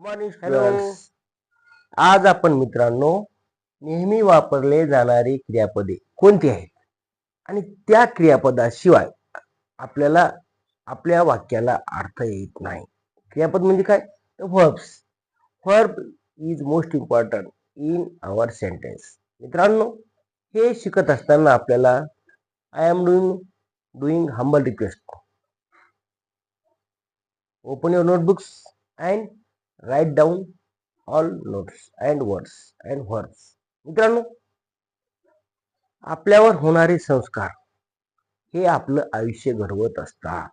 Morning hello आज आपण मित्रांनो नेहमी वापरले जाणारी क्रियापदे कोणती आहेत? आणि त्या क्रियापदाशिवाय आपल्याला आपल्या वाक्याला अर्थ येत नाही. क्रियापद म्हणजे काय? Verbs verb is most important in our sentence मित्रांनो हे शिकत असताना आपल्याला I am doing doing humble request open your notebooks and write down all notes and words and words मित्रांनो आपल्यावर होणारे संस्कार हे आपलं आयुष्य घडवत असतात.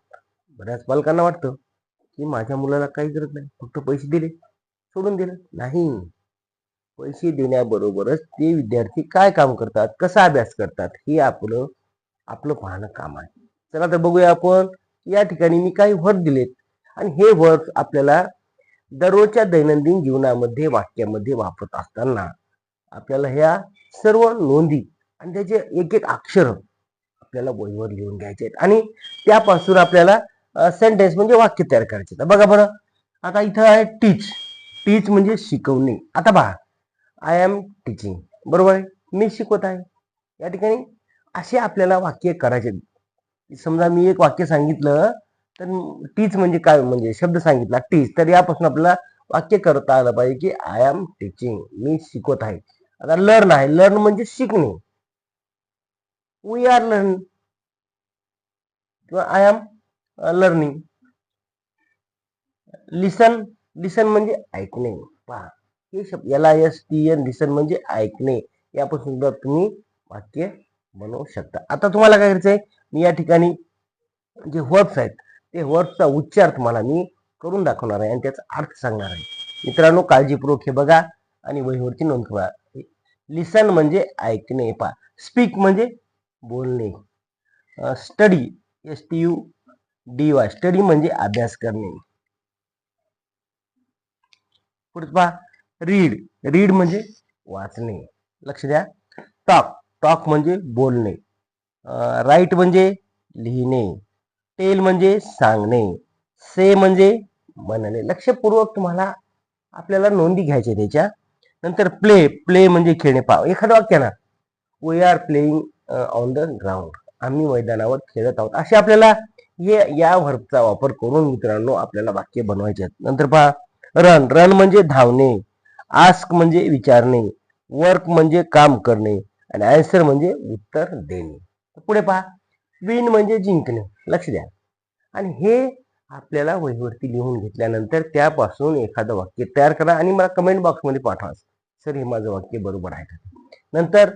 बऱ्याच पालकांना वाटतं की माझ्या मुलाला काही गरज नाही फक्त पैसे दिले सोडून दिलं. नाही. पैसे देण्याबरोबरच ते विद्यार्थी काय काम करतात कसा अभ्यास करतात हे आपलं आपलं पाहणं काम आहे. चला तर बघूया आपण या ठिकाणी मी काही वर्ड दिलेत. आणि हे वर्ड आपल्याला दररोजच्या दैनंदिन जीवनामध्ये वाक्यामध्ये वापरत असताना आपल्याला ह्या सर्व नोंदी आणि त्याचे एक एक अक्षर आपल्याला वहीवर लिहून घ्यायचे आहेत. आणि त्यापासून आपल्याला सेंटेन्स म्हणजे वाक्य तयार करायचे आहेत. बघा बरं. आता इथं आहे टीच टीच म्हणजे शिकवणे. आता पहा. आय एम टीचिंग बरोबर आहे? मी शिकवत आहे. या ठिकाणी असे आपल्याला वाक्य करायचे आहेत. समजा मी एक वाक्य सांगितलं तर टीच म्हणजे काय म्हणजे शब्द सांगितला टीच तर यापासून आपल्याला वाक्य करता आलं पाहिजे की आय एम टीचिंग मी शिकवत आहे. आता लर्न आहे. लर्न म्हणजे शिकणे. वी आर लर्न किंवा I am learning listen listen म्हणजे ऐकणे. पहा. हे शब्द याला एस टी एन लिसन म्हणजे ऐकणे. यापासून सुद्धा तुम्ही वाक्य बनवू शकता. आता तुम्हाला काय करायचं आहे मी या ठिकाणी जे वर्ब्स आहेत ते वर्डचा उच्चार तुम्हाला मी करून दाखवणार आहे आणि त्याचा अर्थ सांगणार आहे. मित्रांनो काळजीपूर्वक हे बघा आणि वहीवरती नोंद करा. लिसन म्हणजे ऐकणे पा स्पीक म्हणजे बोलणे. Study S T U D Y study म्हणजे अभ्यास करणे. पुढचं पहा. रीड रीड म्हणजे वाचणे. लक्ष द्या. टॉक टॉक म्हणजे बोलणे. राईट म्हणजे लिहिणे. टेल म्हणजे सांगणे. से म्हणजे म्हणणे लक्षपूर्वक तुम्हाला आपल्याला नोंदी घ्यायच्या त्याच्या नंतर प्ले प्ले म्हणजे खेळणे. पाव एखादं वाक्य ना. We are playing on the ground आम्ही मैदानावर खेळत आहोत. असे आपल्याला हे या व्हर्बचा वापर करून मित्रांनो आपल्याला वाक्य बनवायचे आहेत. नंतर पहा. रन रन म्हणजे धावणे. आस्क म्हणजे विचारणे. वर्क म्हणजे काम करणे. आणि आन्सर म्हणजे उत्तर देणे. पुढे पहा. विन म्हणजे जिंकणे. लक्ष द्या. आणि हे आपल्याला वहीवरती लिहून घेतल्यानंतर त्यापासून एखादं वाक्य तयार करा आणि मला कमेंट बॉक्समध्ये पाठवा. सर हे माझं वाक्य बरोबर आहे का? नंतर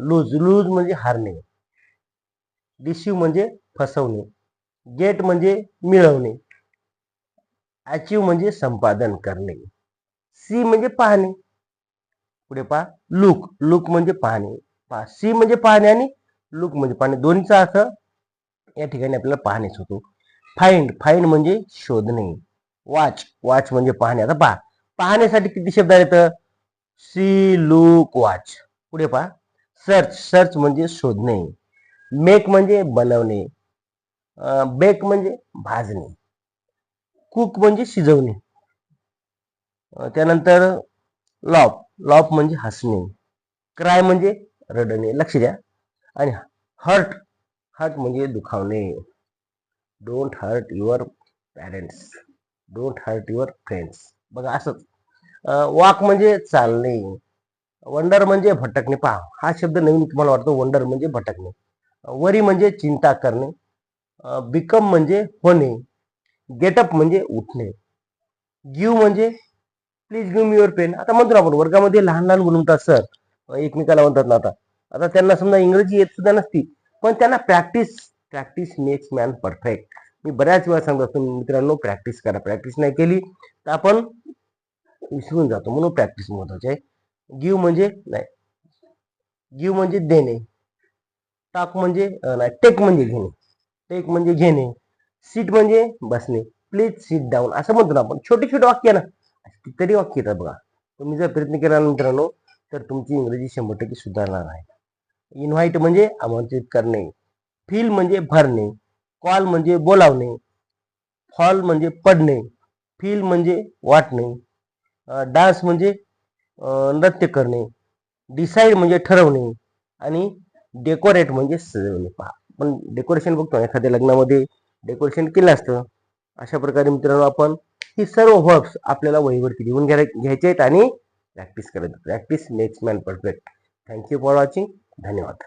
लूज लूज म्हणजे हारणे. डिसिव्ह म्हणजे फसवणे. गेट म्हणजे मिळवणे. अचीव म्हणजे संपादन करणे. सी म्हणजे पाहणे. पुढे पहा. लुक लुक म्हणजे पाहणे. पा सी म्हणजे पाहणे आणि लुक म्हणजे पाहणे दोन्हीचा अर्थ या ठिकाणी आपल्याला पाहणेच होतो. फाइंड फाइंड म्हणजे शोधणे. वाच वाच म्हणजे पाहणे. आता पहा पाहण्यासाठी किती शब्द आहेत? सी लुक वाच पुढे पहा. सर्च सर्च म्हणजे शोधणे. मेक म्हणजे बनवणे बेक म्हणजे भाजणे. कुक म्हणजे शिजवणे. त्यानंतर लॉप लॉप म्हणजे हसणे. क्राय म्हणजे रडणे. लक्ष द्या. आणि हर्ट हर्ट म्हणजे दुखावणे. Don't hurt your parents don't hurt your friends बघा असंच वाक म्हणजे चालणे. वंडर म्हणजे भटकणे. पहा हा शब्द नवीन तुम्हाला वाटतो. वंडर म्हणजे भटकणे. वरी म्हणजे चिंता करणे. बिकम म्हणजे होणे. गेटअप म्हणजे उठणे. गिव म्हणजे please give me your pen आता म्हणतो आपण वर्गामध्ये लहान लहान मुलं म्हणतात सर एकमेकाला म्हणतात ना आता आता त्यांना समजा इंग्रजी येत सुद्धा नसती पण त्यांना practice practice makes man perfect मी बऱ्याच वेळा सांगत असतो मित्रांनो प्रॅक्टिस करा. प्रॅक्टिस नाही केली तर आपण विसरून जातो. म्हणून प्रॅक्टिस महत्वाची आहे. गिव म्हणजे नाही. गिव म्हणजे देणे. टाक म्हणजे नाही टेक म्हणजे घेणे. टेक म्हणजे घेणे. सीट म्हणजे बसणे. प्लीज सीट डाऊन असं म्हणतो ना आपण. छोटे छोटे वाक्य ना. कितीतरी वाक्य येतात बघा. तुम्ही जर प्रयत्न केला मित्रांनो तर तुमची इंग्रजी शंभर टक्के सुधारणार आहे. इन्व्हाइट म्हणजे आमंत्रित करणे. फील म्हणजे भरणे. कॉल म्हणजे बोलावणे. फॉल म्हणजे पडणे. फील म्हणजे वाटणे. डान्स म्हणजे नृत्य करणे. डिसाईड म्हणजे ठरवणे. आणि डेकोरेट म्हणजे सजवणे. पहा पण डेकोरेशन बघतो एखाद्या लग्नामध्ये डेकोरेशन केलं असतं. अशा प्रकारे मित्रांनो आपण ही सर्व वर्ब्स आपल्याला वहीवरती लिहून घ्या घ्यायचे आहेत आणि प्रॅक्टिस करायचं practice makes man perfect thank you for watching धन्यवाद